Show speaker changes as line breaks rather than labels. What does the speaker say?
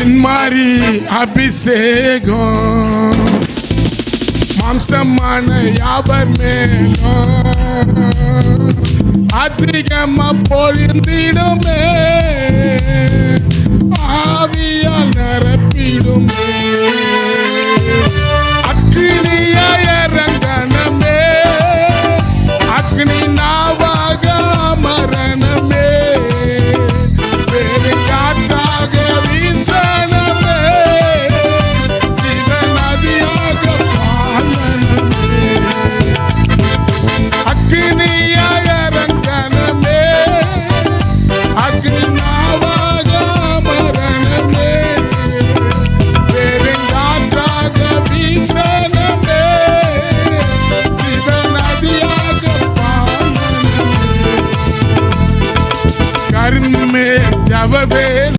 பின்மாறி அபிஷேகம் மாம்சமான யாவர் மேலும் அதிகமா பொழிந்திடுமே ஆவியால் நிரப்பிடுமே மேல் தவவே